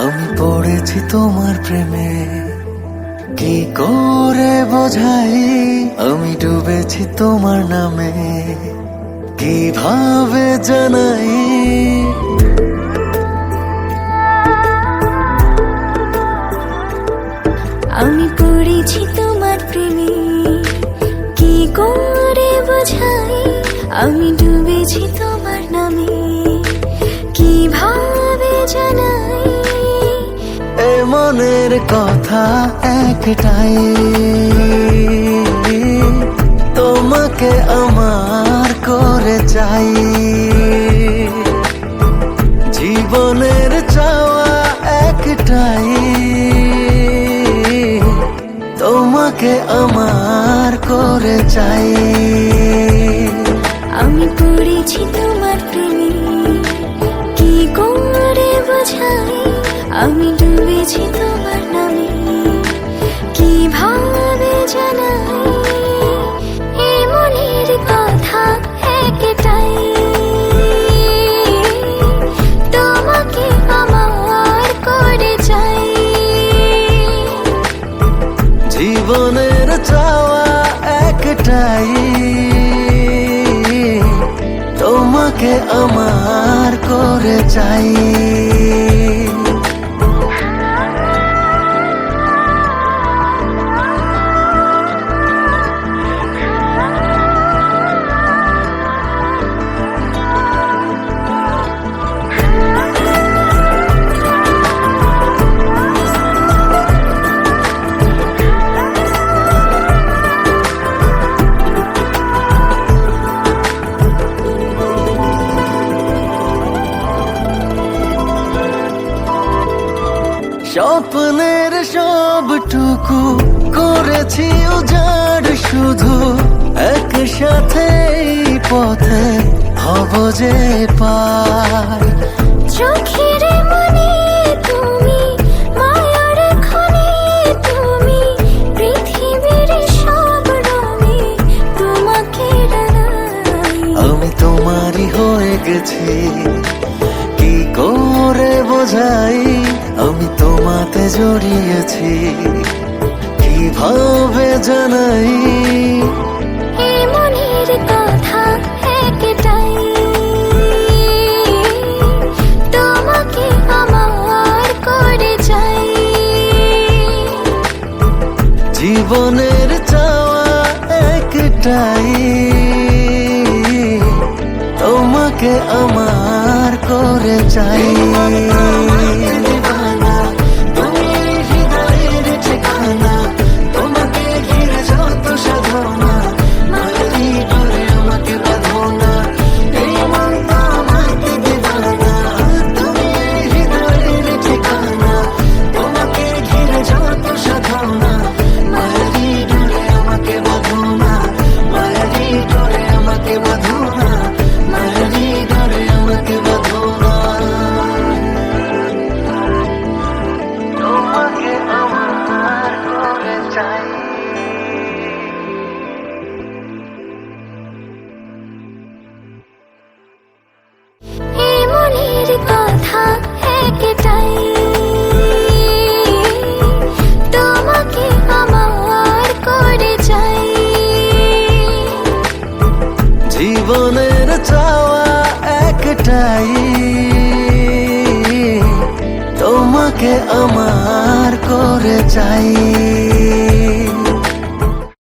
আমি পড়েছি তোমার প্রেমে। কি করে বোঝাই? আমি ডুবেছি তোমার নামে। কীভাবে জানাই? আমি পড়েছি তোমার প্রেমে। কি করে বোঝাই? আমি ডুবেছি তোমার মনের কথা একটাই। তোমাকে আমার করে চাই। জীবনের চাওয়া একটাই। তোমাকে আমার করে চাই। আমি পড়েছি তোমার প্রেমে, কি করে বোঝাই? আমি আমার করে চাই। স্বপ্নের সবটুকু করেছি উজাড় শুধু। একসাথে পথে হব যে পার। চোখের মনে তুমি মায়ার খনি তুমি পৃথিবীর সব রঙে তোমাকে আমি তোমারই হয়ে গেছি কি করে বোঝাই? আমি তোমাতে জড়িয়েছি। কীভাবে জানাই? মনের কথা একটাই। তোমাকে আমার করে চাই। জীবনের চাওয়া একটাই। তোমাকে আমার করে চাই। জীবনের চাওয়া একটাই। তোমাকে আমার করে চাই।